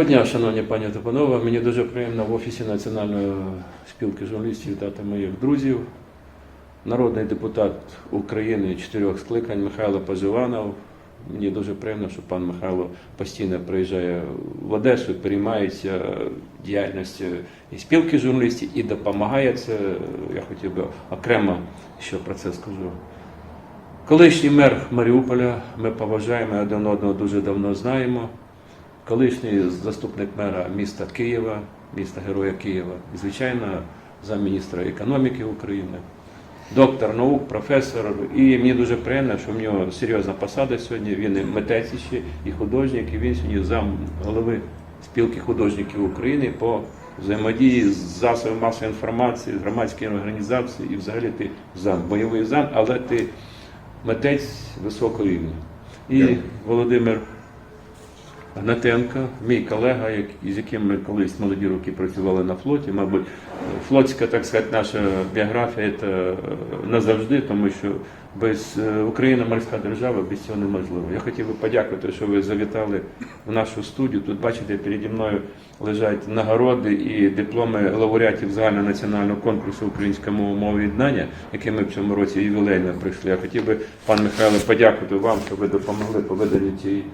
Доброго дня, шановні пані та панове. Мені дуже приємно в офісі Національної спілки журналістів вітати моїх друзів. Народний депутат України чотирьох скликань Михайло Поживанов. Мені дуже приємно, що пан Михайло постійно приїжджає в Одесу, переймається діяльністю і спілки журналістів і допомагає це. Я хотів би окремо ще про це скажу. Колишній мер Маріуполя, ми поважаємо один одного дуже давно знаємо. Колишній заступник мера міста Києва, міста Героя Києва, і, звичайно, замміністра економіки України, доктор наук, професор. І мені дуже приємно, що в нього серйозна посада сьогодні. Він і митець ще, і художник, і він сьогодні зам голови спілки художників України по взаємодії з засобами масової інформації, з громадськими організаціями, і взагалі ти зам, бойовий зам, але ти митець високого рівня. І Володимир Гнатенко, мій колега, із яким ми колись молоді роки працювали на флоті. Мабуть, флотська, так сказати, наша біографія це е, назавжди, тому що без е, України морська держава без цього неможливо. Я хотів би подякувати, що ви завітали в нашу студію. Тут бачите, переді мною лежать нагороди і дипломи лауреатів загальнонаціонального конкурсу українська мова мови єднання, який ми в цьому році ювілейно прийшли. Я хотів би, пан Михайло, подякувати вам, що ви допомогли по веденню цієї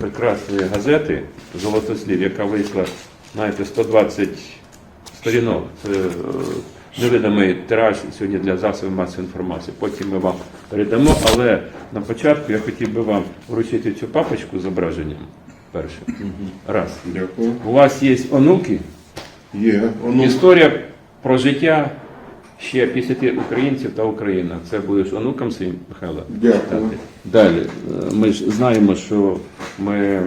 прекрасної газети Золотослів, яка вийшла, знаєте, 120 сторінок. Це е, невидимий тираж сьогодні для засобів масової інформації. Потім ми вам передамо. Але на початку я хотів би вам вручити цю папочку з зображенням. Перше. Раз. Дякую. У вас є онуки. Є. Оно... Історія про життя ще 50 українців та Україна. Це будеш онукам своїм, Михайло. Дякую. Далі. Е, Ми ж знаємо, що ми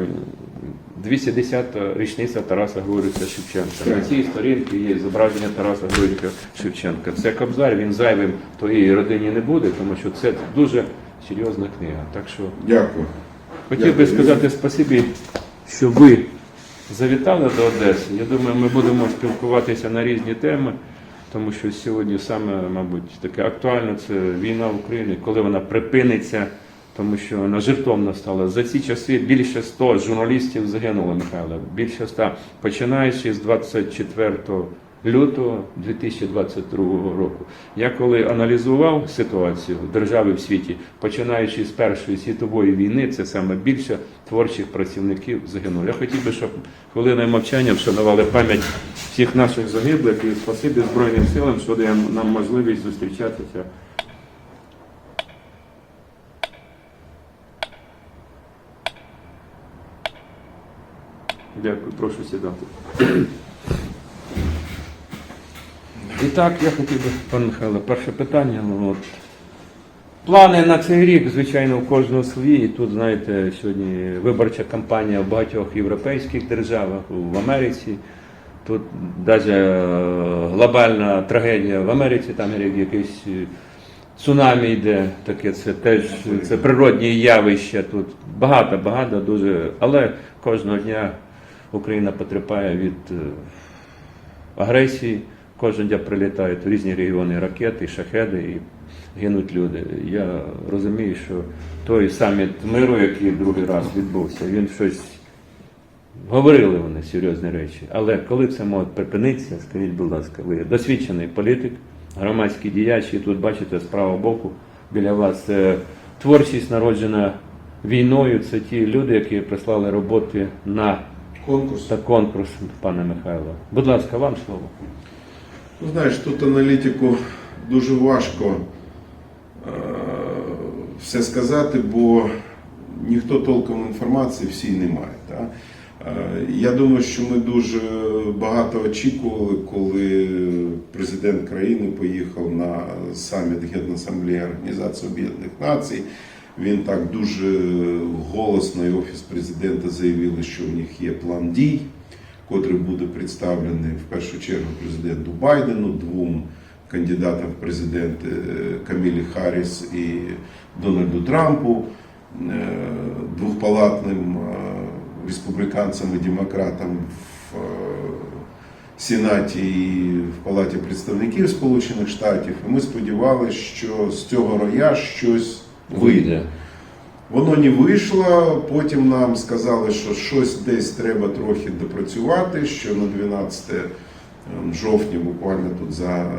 210-та річниця Тараса Григорьовича Шевченка. На цій сторінці є зображення Тараса Григорьовича Шевченка. Це Кобзар, він зайвим твоїй родині не буде, тому що це дуже серйозна книга. Так що Дякую. Хотів би сказати спасибі, що ви завітали до Одеси. Я думаю, ми будемо спілкуватися на різні теми, тому що сьогодні саме, мабуть, таке актуально це війна в Україні, коли вона припиниться, тому що вона жертовна стала. За ці часи більше 100 журналістів загинуло, Михайло. Більше 100, починаючи з 24 лютого 2022 року. Я коли аналізував ситуацію держави в світі, починаючи з Першої світової війни, це саме більше творчих працівників загинуло. Я хотів би, щоб хвилиною мовчання вшанували пам'ять всіх наших загиблих і спасибі Збройним силам, що дає нам можливість зустрічатися. Дякую, прошу сідати. І так, я хотів би, пане Михайло, перше питання. ну, От. Плани на цей рік, звичайно, у кожного свої. Тут, знаєте, сьогодні виборча кампанія в багатьох європейських державах, в Америці. Тут навіть глобальна трагедія в Америці, там якийсь е, цунамі йде, таке це теж це природні явища. Тут багато, багато дуже. Але кожного дня Україна потерпає від е, агресії. Кожен день прилітають в різні регіони ракети, шахеди і гинуть люди. Я розумію, що той саміт миру, який другий раз відбувся, він щось говорили вони серйозні речі. Але коли це може припинитися, скажіть, будь ласка, ви досвідчений політик, громадський діяч, і тут бачите з правого боку біля вас творчість народжена війною. Це ті люди, які прислали роботи на Конкурс. та конкурс, пане Михайло. Будь ласка, вам слово. Ну, знаєш, тут аналітику дуже важко е, все сказати, бо ніхто толком інформації всій не має. Та? Е, Я думаю, що ми дуже багато очікували, коли президент країни поїхав на саміт Генасамблеї Організації Об'єднаних Націй. Він так дуже голосно і офіс президента заявили, що у них є план дій, котрий буде представлений в першу чергу президенту Байдену, двом кандидатам в президенти е, Камілі Харріс і Дональду Трампу, е, двохпалатним республіканцям і демократам в е, Сенаті і в Палаті представників Сполучених Штатів. І ми сподівалися, що з цього роя щось вийде. Воно не вийшло. Потім нам сказали, що щось десь треба трохи допрацювати. Що на 12 ем, жовтня, буквально тут за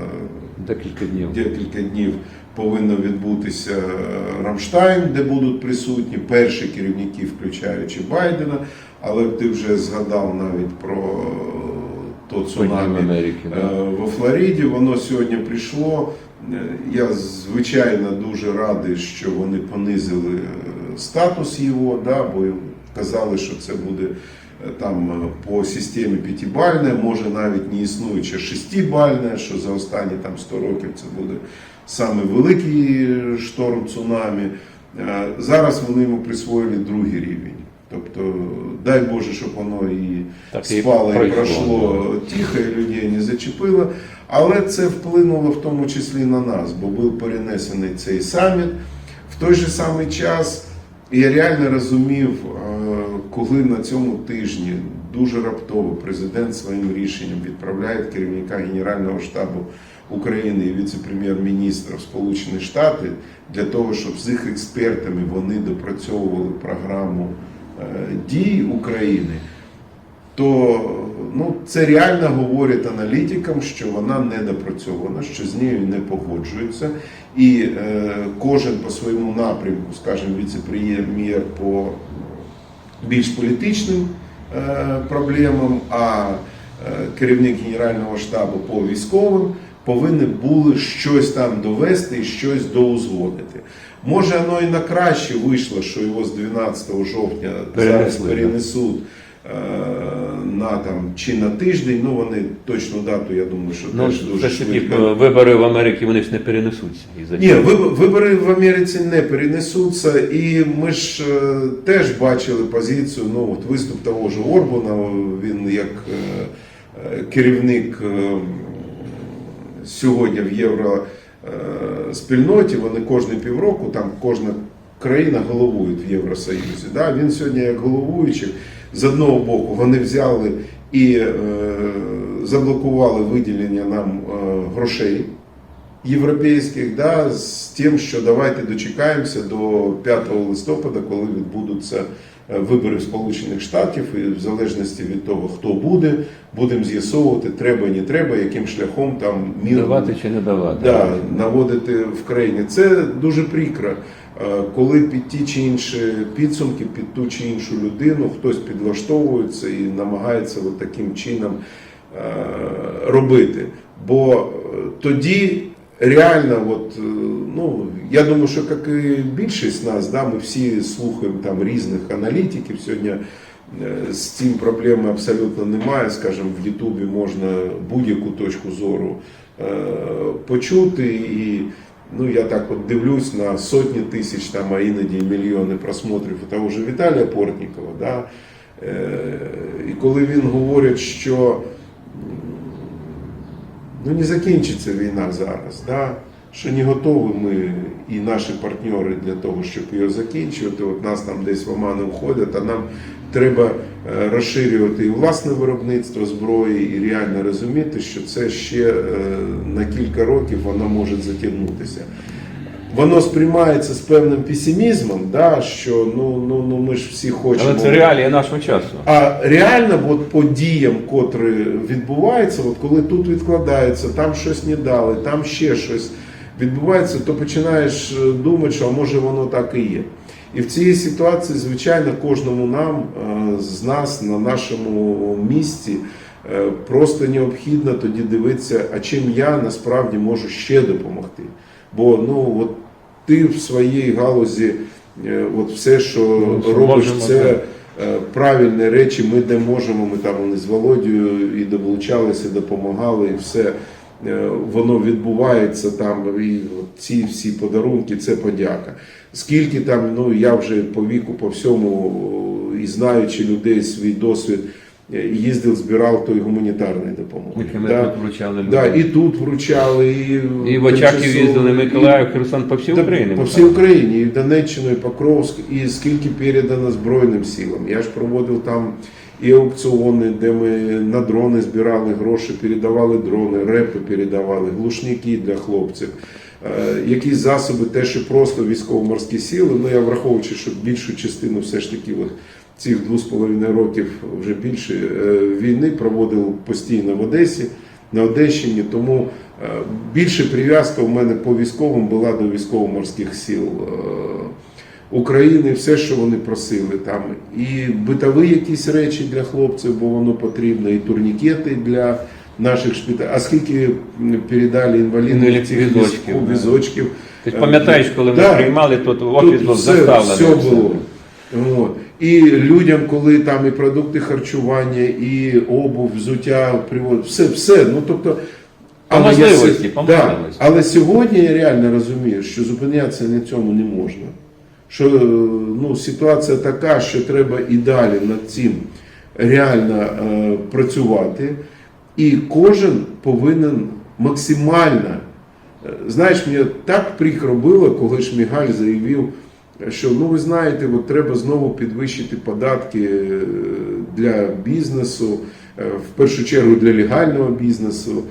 Декілька днів. декілька днів повинно відбутися е, Рамштайн, де будуть присутні перші керівники, включаючи Байдена. Але ти вже згадав навіть про е, то цунамі Америці. Е, Да. во Флориді. Воно сьогодні прийшло. Е, Я звичайно дуже радий, що вони понизили е, статус його, да, бо казали, що це буде е, там е, по системі п'ятибальне, може навіть не існуюче шестибальне, що за останні там 100 років це буде саме великий шторм цунамі. Е, Зараз вони йому присвоїли другий рівень. Тобто, дай Боже, щоб воно і Так спало і пройшло, пройшло тихо, і людей не зачепило. Але це вплинуло в тому числі на нас, бо був перенесений цей саміт. В той же самий час я реально розумів, е, коли на цьому тижні дуже раптово президент своїм рішенням відправляє керівника Генерального штабу України і віце-прем'єр-міністра в Сполучені Штати для того, щоб з їх експертами вони допрацьовували програму е, дій України то ну, це реально говорить аналітикам, що вона не допрацьована, що з нею не погоджуються. І е, кожен по своєму напрямку, скажімо, віце-прем'єр по більш політичним е, проблемам, а е, керівник Генерального штабу по військовим повинні були щось там довести і щось доузводити. Може, воно і на краще вийшло, що його з 12 жовтня зараз перенесуть е, на там чи на тиждень. Ну вони точну дату, я думаю, що Ну, теж дуже швидко. вибори в Америці вони ж не перенесуться. Ні, вибори в Америці не перенесуться, і ми ж е, теж бачили позицію. Ну от виступ того ж Орбана, він як е, е, керівник е, сьогодні в євро е, вони кожні півроку, там кожна країна головує в Євросоюзі. Да? Він сьогодні як головуючий, з одного боку, вони взяли і е, заблокували виділення нам е, грошей європейських, да, з тим, що давайте дочекаємося до 5 листопада, коли відбудуться вибори Сполучених Штатів, і в залежності від того, хто буде, будемо з'ясовувати, треба, не треба, яким шляхом там мір Давати чи не давати. да, наводити в країні. Це дуже прикро, е, коли під ті чи інші підсумки, під ту чи іншу людину хтось підлаштовується і намагається от таким чином е, робити. Бо е, тоді реально, от, е, ну, я думаю, що як і більшість нас, да, ми всі слухаємо там різних аналітиків сьогодні. З цим проблеми абсолютно немає. Скажімо, в Ютубі можна будь-яку точку зору е, почути. І ну, я так от дивлюсь на сотні тисяч, там, а іноді мільйони просмотрів того ж Віталія Портнікова. Да? І коли він говорить, що ну, не закінчиться війна зараз, да? що не готові ми і наші партнери для того, щоб її закінчувати. От нас там десь в омани входять, а нам треба е, розширювати і власне виробництво зброї, і реально розуміти, що це ще е, на кілька років воно може затягнутися. Воно сприймається з певним песимізмом, да, що ну, ну, ну ми ж всі хочемо. Але це реалії нашого часу. А реально, от по діям, котрі відбуваються, от коли тут відкладається, там щось не дали, там ще щось відбувається, то починаєш е, думати, що а може воно так і є. І в цій ситуації, звичайно, кожному нам е, з нас на нашому місці е, просто необхідно тоді дивитися, а чим я насправді можу ще допомогти. Бо ну от ти в своїй галузі, е, от все, що Ну, робиш, це е, правильні речі. Ми де можемо, ми там вони з Володією і долучалися, допомагали, і все е, воно відбувається там. І ці всі подарунки це подяка. Скільки там, ну я вже по віку, по всьому і знаючи людей свій досвід, їздив, збирав той гуманітарної допомоги. Які ми Да. тут вручали. Да, і тут вручали, і, І в Очаків їздили, Миколаїв, Херсон, по всій Україні. По всій. Україні, і в Донеччину, і Покровськ, і скільки передано Збройним силам. Я ж проводив там і аукціони, де ми на дрони збирали гроші, передавали дрони, репи передавали, глушники для хлопців. Е, Якісь засоби, те, що просто військово-морські сили. Ну я враховуючи, що більшу частину все ж таки цих двох з половиною років вже більше е, війни проводив постійно в Одесі, на Одещині. Тому е, більше прив'язка у мене по військовим була до військово-морських сил. е, України, все, що вони просили там, і битові якісь речі для хлопців, бо воно потрібно, і турнікети для наших шпиталів. А скільки передали інвалідів Інвалід- цих візочків, да. візочків. Ти ж пам'ятаєш, коли ми Да. приймали, тут Тут офіс був заставлений. все було. От. І людям, коли там і продукти харчування, і обув, взуття, привод, все, все. Ну, тобто, По я можливості, да. Але сьогодні я реально розумію, що зупинятися на цьому не можна. Що е, ну, ситуація така, що треба і далі над цим реально е, працювати, і кожен повинен максимально. е, Знаєш, мені так прикро було, коли Шмігаль заявив, що ну ви знаєте, от треба знову підвищити податки е, для бізнесу, е, в першу чергу для легального бізнесу.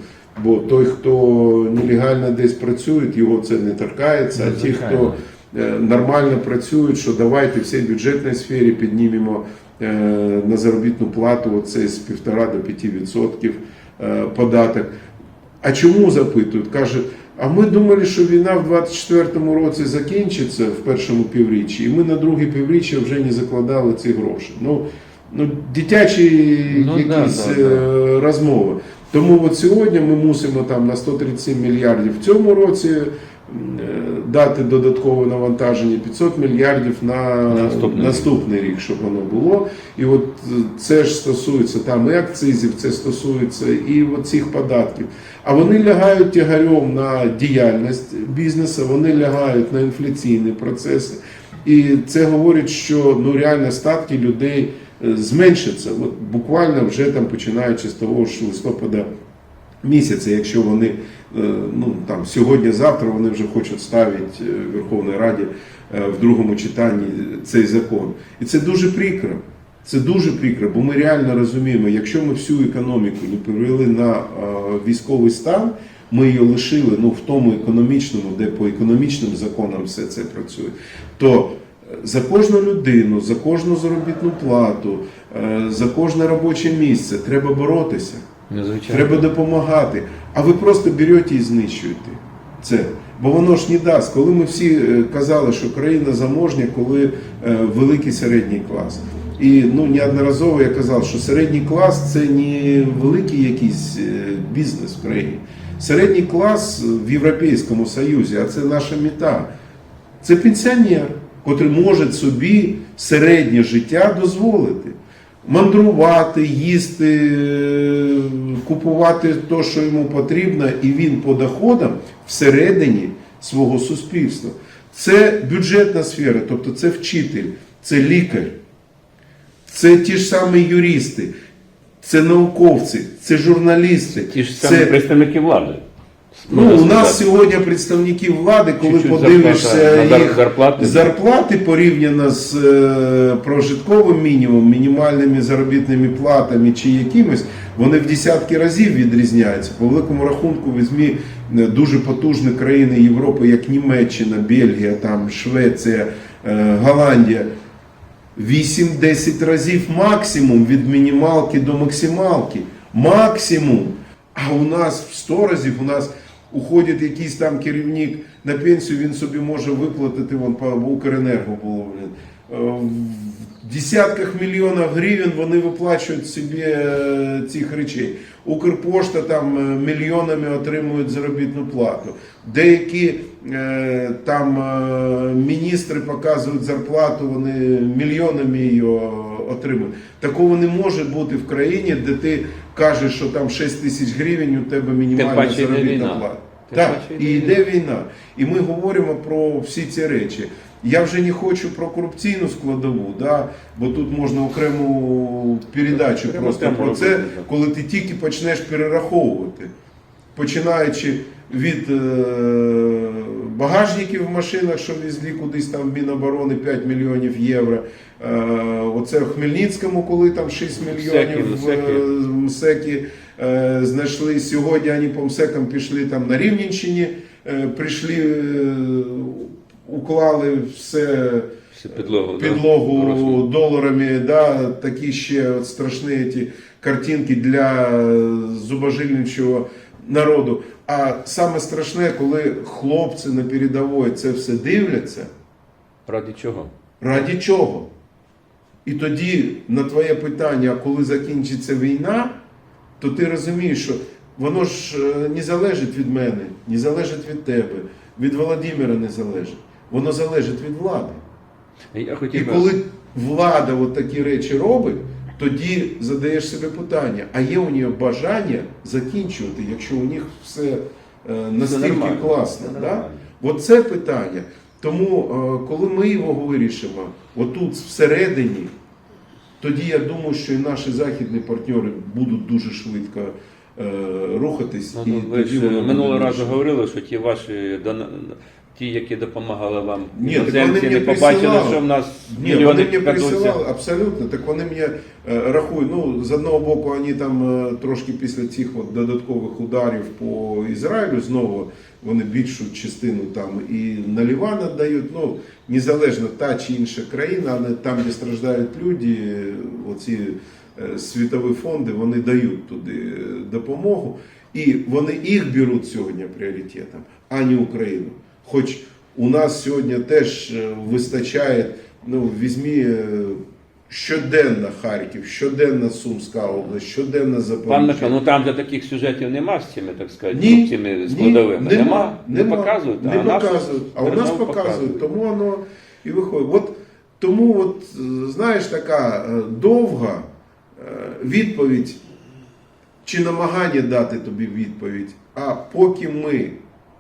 Бо той, хто нелегально десь працює, його це не торкається. А ті, хто е, нормально працюють, що давайте всій бюджетній сфері піднімемо на заробітну плату оце з 1,5 до 5% е, податок. А чому запитують? Кажуть, а ми думали, що війна в 24-му році закінчиться в першому півріччі, і ми на друге півріччя вже не закладали ці гроші. Ну, ну дитячі Ну, якісь да, да, е, розмови. Тому от сьогодні ми мусимо там на 137 мільярдів в цьому році дати додаткове навантаження 500 мільярдів на Наступний наступний, рік. рік, щоб воно було. І от е, це ж стосується там і акцизів, це стосується і цих податків. А вони лягають тягарем на діяльність бізнесу, вони лягають на інфляційні процеси. І це говорить, що ну реально статки людей е, зменшаться. От буквально вже там починаючи з того ж листопада місяця, якщо вони е, ну там сьогодні-завтра вони вже хочуть ставити е, в Верховній Раді е, в другому читанні цей закон. І це дуже прикро. Це дуже прикро, бо ми реально розуміємо, якщо ми всю економіку не перевели на е, військовий стан, ми її лишили ну, в тому економічному, де по економічним законам все це працює, то е, за кожну людину, за кожну заробітну плату, е, за кожне робоче місце треба боротися. Ну, звичайно. Треба допомагати. А ви просто берете і знищуєте це. Бо воно ж не дасть. Коли ми всі е, казали, що країна заможня, коли е, великий середній клас. І ну неодноразово я казав, що середній клас це не великий якийсь е, бізнес в країні. Середній клас в Європейському Союзі, а це наша мета. Це пенсіонер, який може собі середнє життя дозволити. Мандрувати, їсти, е, купувати те, що йому потрібно, і він по доходам всередині свого суспільства. Це бюджетна сфера, тобто це вчитель, це лікар, це ті ж самі юристи, це науковці, це журналісти. Ті ж самі це представники влади. Ну, у нас сьогодні представники влади, коли Чуть-чуть подивишся зарплата, їх зарплати. зарплати порівняно з е, прожитковим мінімумом, мінімальними заробітними платами чи якимось, вони в десятки разів відрізняються. По великому рахунку візьмі е, дуже потужні країни Європи, як Німеччина, Бельгія, там, Швеція, е, Голландія. 8-10 разів максимум від мінімалки до максималки. Максимум. А у нас в 100 разів у нас уходить якийсь там керівник на пенсію, він собі може виплатити вон по Укренерго було. Е, В десятках мільйонів гривень вони виплачують собі е, цих речей. Укрпошта там е, мільйонами отримують заробітну плату. Деякі там міністри показують зарплату, вони мільйонами її отримують. Такого не може бути в країні, де ти кажеш, що там 6 тисяч гривень у тебе мінімальна заробітна плата. Так, і йде війна. І ми говоримо про всі ці речі. Я вже не хочу про корупційну складову, да? бо тут можна окрему передачу Треба просто про це, робити, коли ти тільки почнеш перераховувати. починаючи від е, багажників в машинах, що везли кудись там в Міноборони 5 мільйонів євро. Е, оце в Хмельницькому, коли там 6 мільйонів в Мсеки. е, МСЕКи е, знайшли. Сьогодні вони по МСЕКам пішли там на Рівненщині, е, прийшли, е, уклали все Всю підлогу, да? доларами, да, такі ще от страшні ці картинки для е, зубожильничого народу. А саме страшне, коли хлопці на передовій це все дивляться, Ради чого? раді чого? І тоді на твоє питання, коли закінчиться війна, то ти розумієш, що воно ж е, не залежить від мене, не залежить від тебе, від Володимира не залежить. Воно залежить від влади. Я І хотів би- коли влада от такі речі робить, тоді задаєш себе питання, а є у нього бажання закінчувати, якщо у них все е, настільки класно. це Да? Оце питання. Тому, е, коли ми його вирішимо, отут всередині, тоді я думаю, що і наші західні партнери будуть дуже швидко е, рухатись. Ну, і ну, ви ж минулого разу говорили, що ті ваші ті, які допомагали вам Ні, так не побачили, присилали. що в нас Ні, мільйони вони мені крадуться. присилали абсолютно. Так вони мені е, рахують. Ну, з одного боку, вони там е, трошки після цих от додаткових ударів по Ізраїлю знову вони більшу частину там і на Ліван віддають. Ну, незалежно та чи інша країна, але там, де страждають люди, е, оці е, світові фонди, вони дають туди е, допомогу. І вони їх беруть сьогодні пріоритетом, а не Україну. Хоч у нас сьогодні теж е, вистачає, ну, візьмі е, щоденно Харків, щоденно Сумська область, щоденно Пан Запоріжжя. Михайло, ну там же таких сюжетів нема з цими, так сказати, Ні, з цими ні, складовими. Нема, не показують, не а показують. А у нас показують, тому воно і виходить. От, тому, от, е, знаєш, така довга відповідь чи намагання дати тобі відповідь, а поки ми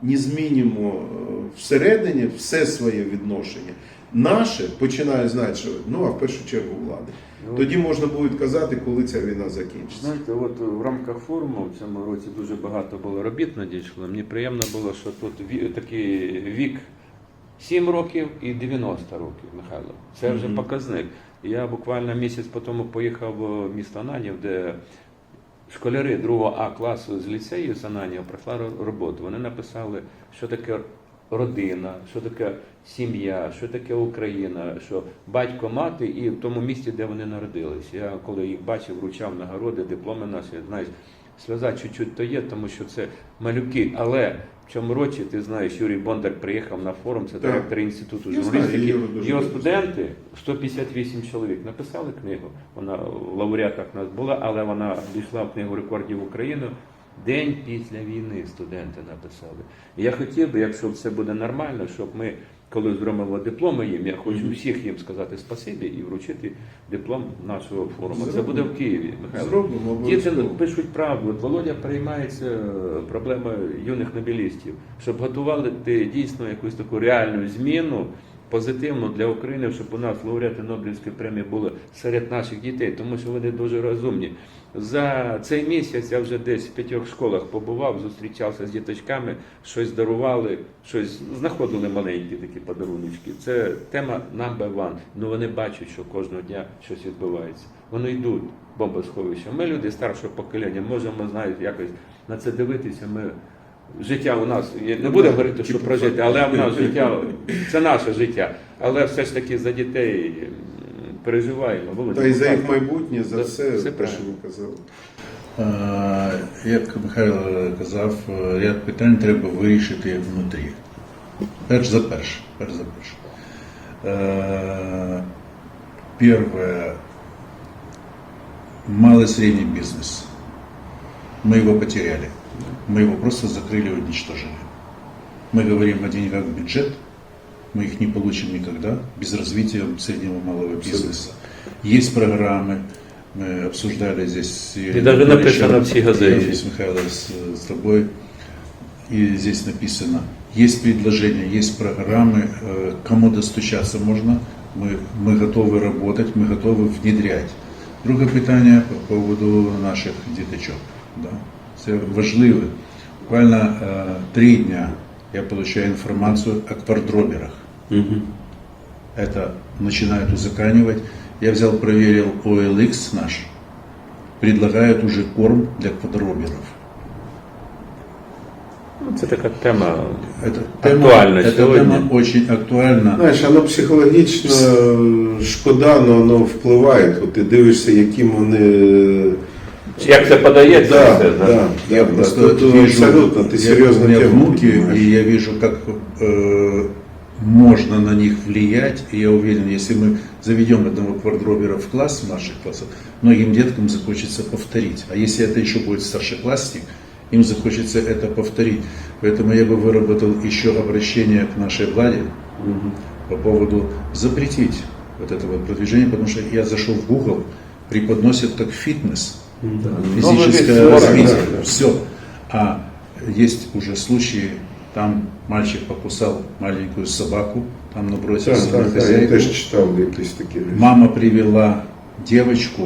не змінимо е, всередині все своє відношення, наше починає знати, що ну а в першу чергу влади. Ну, Тоді можна буде казати, коли ця війна закінчиться. Знаєте, от в рамках форуму в цьому році дуже багато було робіт надійшло. Мені приємно було, що тут такий вік 7 років і 90 років, Михайло. Це вже Мгм. показник. Я буквально місяць по тому поїхав в місто Ананів, де школяри 2 А класу з ліцею Сананіо пройшла роботу. Вони написали, що таке родина, що таке сім'я, що таке Україна, що батько, мати і в тому місті, де вони народились. Я коли їх бачив, вручав нагороди, дипломи наші, знаєш, сльоза чуть-чуть то є, тому що це малюки. Але в цьому році, ти знаєш, Юрій Бондар приїхав на форум, це директор інституту журналістики. його студенти, 158 чоловік, написали книгу. Вона в лауреатах нас була, але вона дійшла в книгу рекордів України. День після війни студенти написали. І я хотів би, якщо все буде нормально, щоб ми, коли зробимо дипломи їм, я хочу всіх їм сказати спасибі і вручити диплом нашого форуму. Це буде в Києві. Михайло. Зробимо Діти пишуть правду. От Володя приймається проблема проблемою юних нобілістів, щоб готували дійсно якусь таку реальну зміну. Позитивну для України, щоб у нас лауреати Нобелівської премії були серед наших дітей, тому що вони дуже розумні. За цей місяць я вже десь в п'ятьох школах побував, зустрічався з діточками, щось дарували, щось знаходили маленькі такі подаруночки. Це тема number one. Ну вони бачать, що кожного дня щось відбувається. Вони йдуть в бомбосховище. Ми люди старшого покоління можемо знаєте, якось на це дивитися. Ми життя у нас я не будемо говорити, що про життя, але в нас життя це наше життя. Але все ж таки за дітей переживаємо. Володя, Та й за їх майбутнє, за все, все те, що ви казали. Як Михайло казав, е, ряд питань треба вирішити внутрі. Перш за перше. Перш за перше. Е, Первое. Малый средний бизнес. Мы его потеряли Мы его просто закрыли и уничтожили. Мы говорим о деньгах в бюджет, мы их не получим никогда без развития среднего и малого бизнеса. Есть программы, мы обсуждали здесь с Юрием И даже Анатольевичем, написано в всей газете. и здесь, Михаил, с, с тобой, и здесь написано, есть предложения, есть программы, э, кому достучаться можно, мы, мы готовы работать, мы готовы внедрять. Друге питання по поводу наших діточок. Да? Це важливе. Буквально э, три дня я получаю информацию о квадроберах. Это начинают узаканивать. Я взял, проверил OLX наш. Предлагают уже корм для квадроберов. Ну, Це така тема. Это Актуально эта сегодня. тема очень актуальна. Знаєш, воно психологічно е, шкода, але воно впливає. От ти дивишся, яким вони. Як це подається? Да, все, да, да, Я да, просто тут вижу, абсолютно, ти я- серйозно у меня тему внуки, піднімаєш. и я вижу, как э, можно на них влиять. И я уверен, если мы заведем одного квадробера в класс, в наших классах, многим деткам захочется повторить. А если это еще будет старшеклассник, им захочется это повторить. Поэтому я бы выработал еще обращение к нашей владе по поводу запретить вот это вот продвижение, потому что я зашел в Google, преподносят как фитнес, физическое Ну, весь развитие, спорт, да, да. все. А есть уже случаи, там мальчик покусал маленькую собаку, там набросился Так, на так, так, я хозяйку. теж читав якісь такі речі. Мама привела девочку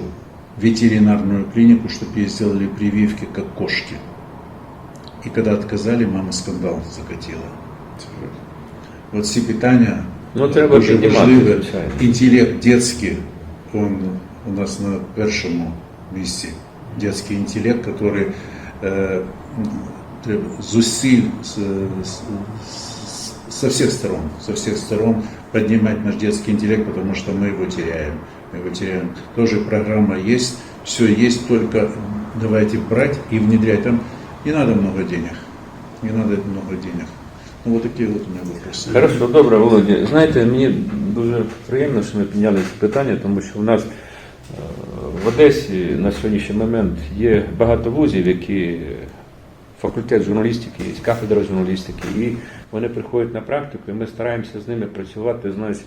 в ветеринарную клинику, чтобы ей сделали прививки, как кошки. И когда отказали, мама скандал закатила. Вот всі питання Ну, треба дуже піднімати, важливі. звичайно. Інтелект детский, он у нас на першому місці. Детский интеллект, который э, треба зусиль с- с- с- со всех сторон, со всех сторон поднимать наш детский интеллект, потому что мы его теряем. Мы его теряем. Тоже программа есть, все есть, только давайте брать и внедрять. Там не надо много денег. Не надо много денег. Ну вот такие вот у меня вопросы. Хорошо, добре, Володя. Знаєте, мені дуже приємно, що ми підняли це питання, тому що в нас е, в Одесі на сьогоднішній момент є багато вузів, які факультет журналістики, кафедра журналістики, і вони приходять на практику, і ми стараємося з ними працювати знаєш,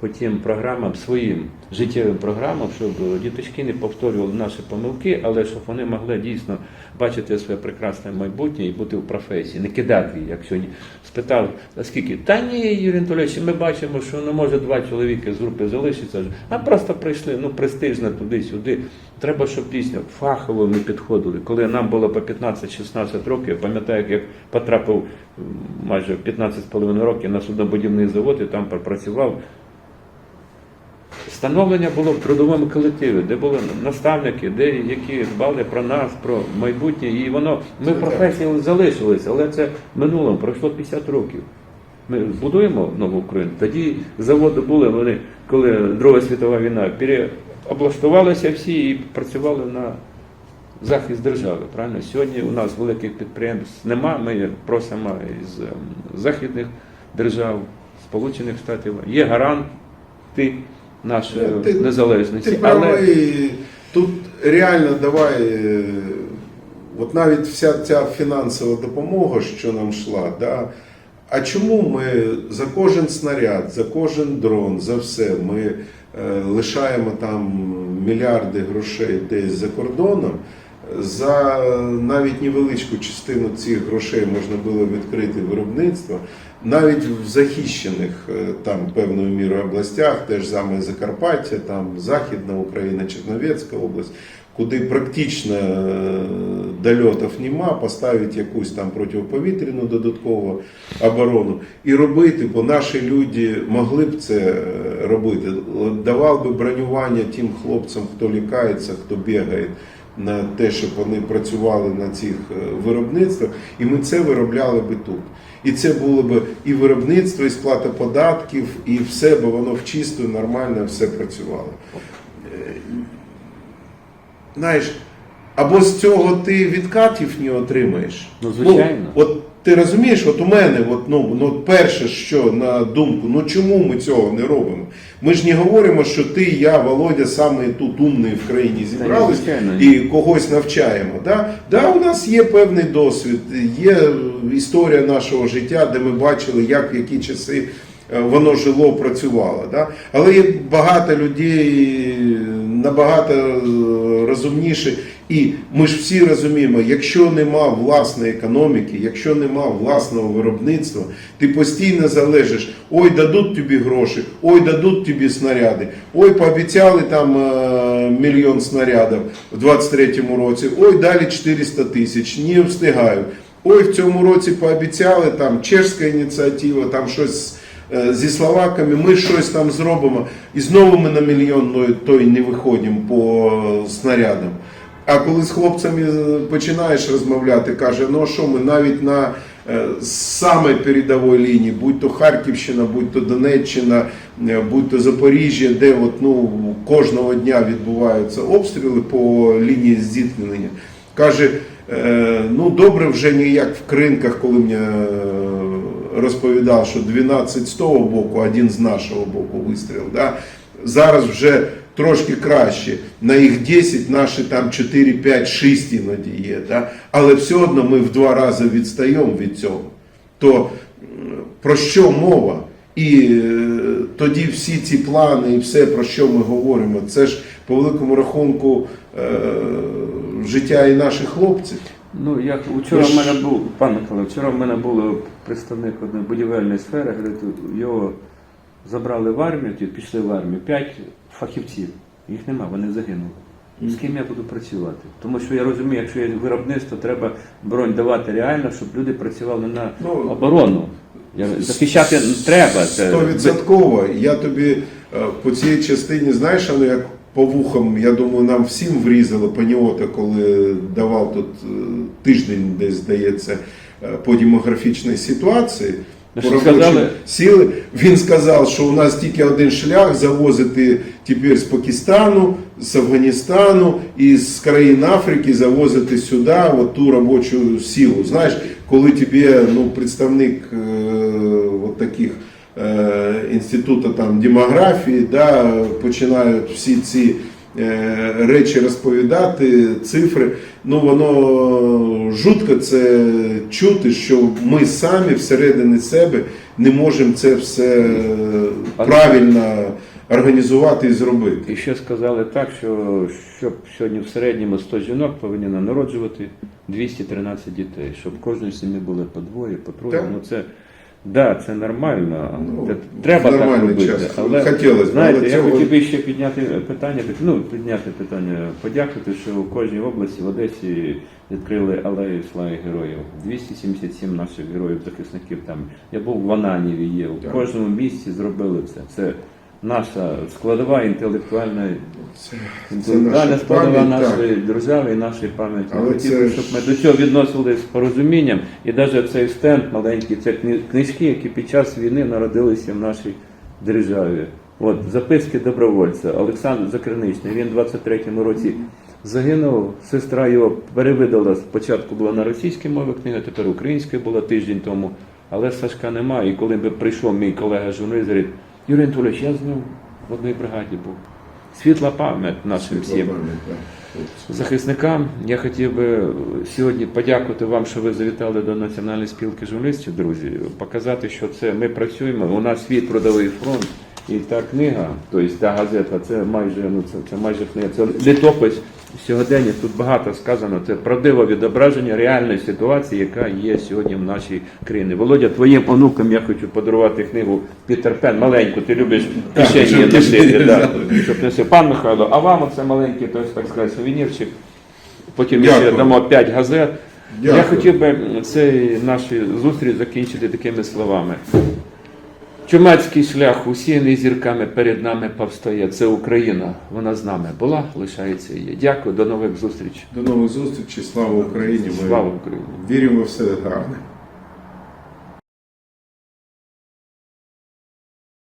по тим програмам, своїм життєвим програмам, щоб діточки не повторювали наші помилки, але щоб вони могли дійсно бачити своє прекрасне майбутнє і бути в професії, не кидати її, як сьогодні спитав, а скільки? Та ні, Юрій Анатолійович, ми бачимо, що не може два чоловіки з групи залишиться, а просто прийшли, ну престижно туди-сюди. Треба, щоб пісня фахово ми підходили. Коли нам було по 15-16 років, я пам'ятаю, як потрапив майже 15,5 років на суднобудівний завод і там пропрацював. Становлення було в трудовому колективі, де були наставники, де які дбали про нас, про майбутнє. І воно ми професії залишилися, але це минуло, пройшло 50 років. Ми будуємо нову Україну. Тоді заводи були, вони, коли Друга світова війна, переоблаштувалися всі і працювали на захист держави. Правильно? Сьогодні у нас великих підприємств нема. Ми просимо із ем, західних держав, Сполучених Штатів. Є гаранти нашої Ти- незалежності. Ти але правий. Тут реально давай, е, от навіть вся ця фінансова допомога, що нам йшла, да, а чому ми за кожен снаряд, за кожен дрон, за все ми е, лишаємо там мільярди грошей десь за кордоном? За навіть невеличку частину цих грошей можна було відкрити виробництво, навіть в захищених е, там певною мірою областях, теж саме Закарпаття, там Західна Україна, Черновецька область, куди практично е, дольотів нема, поставити якусь там протиповітряну додаткову оборону і робити, бо наші люди могли б це е, робити. Давав би бронювання тим хлопцям, хто лікається, хто бігає на те, щоб вони працювали на цих виробництвах, і ми це виробляли би тут. І це було б і виробництво, і сплата податків, і все, бо воно в чисто, нормально все працювало. Е, Знаєш, або з цього ти відкатів не отримаєш. Ну, звичайно. Ну, от ти розумієш, от у мене, от, ну, ну, перше, що на думку, ну чому ми цього не робимо? Ми ж не говоримо, що ти, я, Володя, саме тут умний в країні зібрались і когось навчаємо. Да? Да, у нас є певний досвід, є історія нашого життя, де ми бачили, як в які часи е, воно жило, працювало. Да? Але є багато людей набагато е, розумніші. І ми ж всі розуміємо, якщо нема власної економіки, якщо нема власного виробництва, ти постійно залежиш, ой, дадуть тобі гроші, ой, дадуть тобі снаряди, ой, пообіцяли там е, мільйон снарядів в 23-му році, ой, далі 400 тисяч, не встигаю. ой, в цьому році пообіцяли, там чешська ініціатива, там щось зі словаками, ми щось там зробимо. І знову ми на мільйон той не виходимо по снарядам. А коли з хлопцями е, починаєш розмовляти, каже, ну що ми навіть на е, самій передовій лінії, будь то Харківщина, будь то Донеччина, е, будь то Запоріжжя, де от, ну, кожного дня відбуваються обстріли по лінії зіткнення. Каже, е, ну добре вже не як в кринках, коли мені е, розповідав, що 12 з того боку, один з нашого боку вистріл. Да? Зараз вже трошки краще. На їх 10 наші там 4, 5, 6 іноді є. Да? Але все одно ми в два рази відстаємо від цього. То про що мова? І е, тоді всі ці плани і все, про що ми говоримо, це ж по великому рахунку е, життя і наших хлопців. Ну, як вчора в мене був, пан Микола, вчора в мене був представник одної будівельної сфери, говорить, його забрали в армію, ті пішли в армію, п'ять фахівців. Їх нема, вони загинули. З ким я буду працювати? Тому що я розумію, якщо є виробництво, треба бронь давати реально, щоб люди працювали на Ну, оборону. Захищати треба. Стовідсотково. Я тобі е, по цій частині, знаєш, як по вухам, я думаю, нам всім врізало паніота, коли давав тут е, тиждень, десь здається, е, по демографічній ситуації. По сказали? сили. Він сказав, що у нас тільки один шлях завозити тепер з Пакистану, з Афганістану і з країн Африки завозити сюди от ту робочу силу. Знаєш, коли тобі ну, представник е, от таких інституту там, демографії да, починають всі ці е, речі розповідати, цифри. Ну воно жутко це чути, що ми самі всередині себе не можемо це все е, правильно організувати і зробити. І ще сказали так, що щоб сьогодні в середньому 100 жінок повинні народжувати 213 дітей, щоб в кожній сім'ї були по двоє, по троє. Ну це да, це нормально. Ну, треба так робити. час. Але Хотілося знаєте, але я цього- хотів би ще підняти питання, ну підняти питання, подякувати, що у кожній області в Одесі відкрили алею слави героїв. 277 наших героїв, захисників там. Я був в Ананіві, є Так. кожному місці зробили це. Це наша складова інтелектуальна Це, Інтелектуальна складова пам'ять, так. нашої держави і нашої пам'яті. Але Хотів це би, ж- щоб ми до цього відносились з порозумінням. І навіть цей стенд маленький, це кни- книжки, які під час війни народилися в нашій державі. От записки добровольця Олександр Закриничний. Він в 23-му році загинув. Сестра його перевидала. Спочатку була на російській мові книга, тепер українською була тиждень тому. Але Сашка немає. І коли би прийшов мій колега журналіст, говорить, Юрій Анатолійович, я з ним в одній бригаді був. Світла пам'ять нашим всім пам'ять, захисникам. Я хотів би сьогодні подякувати вам, що ви завітали до Національної спілки журналістів, друзі. Показати, що це ми працюємо. У нас свій трудовий фронт. І та книга, тобто та газета, це майже ну це, це майже книга. Це літопис сьогодення. Тут багато сказано. Це правдиве відображення реальної ситуації, яка є сьогодні в нашій країні. Володя, твоїм онукам я хочу подарувати книгу Пітер Пен. Маленьку, ти любиш кишені щоб носити. кишені Да. Щоб носив. Пан Михайло, а вам оце маленький, тобто, так сказати, сувенірчик. Потім ще дамо 5 газет. Дякую. Я хотів би цей наші зустріч закінчити такими словами. Чумацький шлях, усіяний зірками перед нами повстає. Це Україна. Вона з нами була, лишається є. Дякую, до нових зустрічей. До нових зустрічей. Слава Україні. Слава Україні! віримо в все гарне.